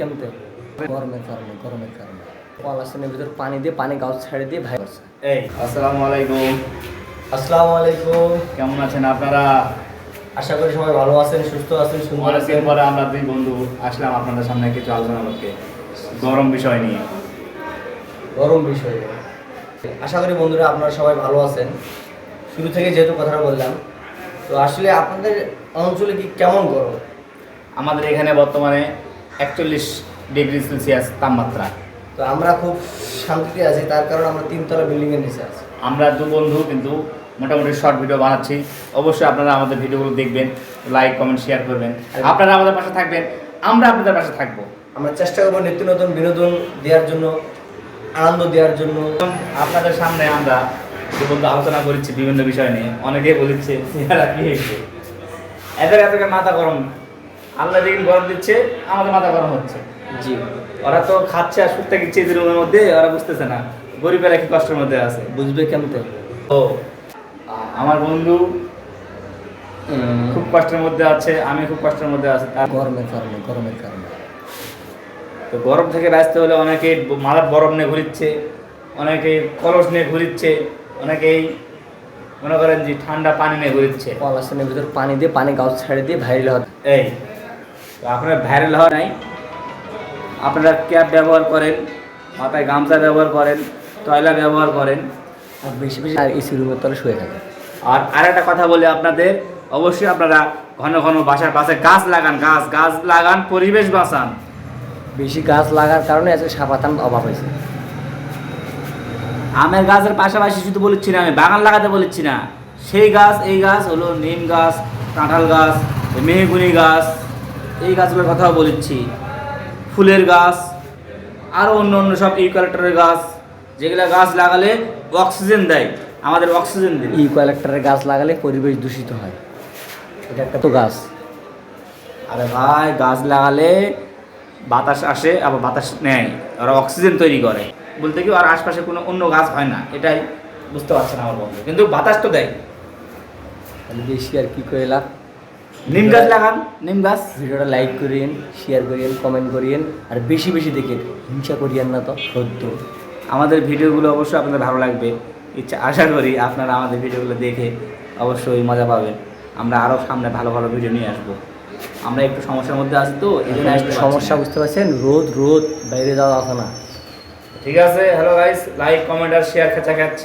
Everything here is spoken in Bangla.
কেমতে? গরমের কারণে গরমের কারণে। পলাশনের ভিতর পানি দিয়ে পানি গাছ ছেড়ে দিয়ে ভাই করছে। এই আসসালামু আলাইকুম। আসসালামু আলাইকুম। কেমন আছেন আপনারা? আশা করি সবাই ভালো আছেন সুস্থ আছেন সুন্দর আছেন। পরে আমরা দুই বন্ধু আসলাম আপনাদের সামনে কিছু আলোচনা করতে। গরম বিষয় নিয়ে। গরম বিষয়ে। আশা করি বন্ধুরা আপনারা সবাই ভালো আছেন। শুরু থেকে যেহেতু কথাটা বললাম তো আসলে আপনাদের অঞ্চলে কি কেমন গরম? আমাদের এখানে বর্তমানে একচল্লিশ ডিগ্রি সেলসিয়াস তাপমাত্রা। তো আমরা খুব শান্তিতে আছি তার কারণ আমরা তিনতলা বিল্ডিংয়ের নিচে আছি। আমরা দু বন্ধু কিন্তু মোটামুটি শর্ট ভিডিও বানাচ্ছি। অবশ্যই আপনারা আমাদের ভিডিওগুলো দেখবেন লাইক কমেন্ট শেয়ার করবেন। আপনারা আমাদের পাশে থাকবেন আমরা আপনাদের পাশে থাকব। আমরা চেষ্টা করব নিত্য নতুন বিনোদন দেওয়ার জন্য আনন্দ দেওয়ার জন্য। আপনাদের সামনে আমরা যে বন্ধু আলোচনা করেছি বিভিন্ন বিষয় নিয়ে। অনেকেই বলেছে এদের এত মাথা গরম আল্লাহ যেদিন গরম দিচ্ছে আমাদের মাথা গরম হচ্ছে। জি। ওরা তো খাচ্ছে আর সুস্থ গেছে রুমের মধ্যে? ওরা বুঝতেছে না। গরিবেরা কি কষ্টের মধ্যে আছে? বুঝবে কেমতে? ও। আমার বন্ধু খুব কষ্টের মধ্যে আছে আমি খুব কষ্টের মধ্যে আছি। তার গরমের কারণে গরমের কারণে। তো গরম থেকে বাঁচতে হলে অনেকে মাথার বরফ নিয়ে ঘুরিচ্ছে অনেকে কলস নিয়ে ঘুরিচ্ছে অনেকেই মনে করেন যে ঠান্ডা পানি নিয়ে ঘুরিচ্ছে। পলাশনের ভিতর পানি দিয়ে পানি গাছ ছেড়ে দিয়ে ভাইরাল হয় এই তো আপনারা ভাইরাল হওয়া নাই। আপনারা ক্যাপ ব্যবহার করেন মাথায় গামছা ব্যবহার করেন টয়লা ব্যবহার করেন। আর বেশি বেশি আর এসি রুমের তলে শুয়ে থাকে আর আর একটা কথা বলি আপনাদের অবশ্যই আপনারা ঘন ঘন বাসার পাশে গাছ লাগান গাছ গাছ লাগান পরিবেশ বাঁচান। বেশি গাছ লাগার কারণে আজকে সাপাতান অভাব হয়েছে। আমের গাছের পাশাপাশি শুধু বলেছি না আমি বাগান লাগাতে বলেছি না। সেই গাছ এই গাছ হলো নিম গাছ কাঁঠাল গাছ মেহগুনি গাছ। এই গাছগুলোর কথাও বলেছি। ফুলের গাছ আরও অন্য অন্য সব ইউক্যালেক্টরের গাছ। যেগুলো গাছ লাগালে অক্সিজেন দেয় আমাদের অক্সিজেন দেয়। ই কয়েলেক্টরের গাছ লাগালে পরিবেশ দূষিত হয়। এটা একটা তো গাছ। আরে ভাই গাছ লাগালে বাতাস আসে আবার বাতাস নেয়। ওরা অক্সিজেন তৈরি করে। বলতে কি আর আশপাশে কোনো অন্য গাছ হয় না। এটাই বুঝতে পারছেন আমার বন্ধু। কিন্তু বাতাস তো দেয়। তাহলে বেশি আর কী করে লাভ নিম গাছ লাগান। নিম গাছ ভিডিওটা লাইক করিয়েন শেয়ার করিয়েন কমেন্ট করিয়েন আর বেশি বেশি দেখেন হিংসা করিয়েন না তো সত্য। আমাদের ভিডিওগুলো অবশ্যই আপনাদের ভালো লাগবে। ইচ্ছা আশা করি আপনারা আমাদের ভিডিওগুলো দেখে অবশ্যই মজা পাবেন। আমরা আরও সামনে ভালো ভালো ভিডিও নিয়ে আসব। আমরা একটু সমস্যার মধ্যে আছি তো এই জন্য না। সমস্যা বুঝতে পারছেন? রোদ রোদ বাইরে যাওয়া আসে না। ঠিক আছে হ্যালো গাইস লাইক কমেন্ট আর শেয়ার খেচা খেচ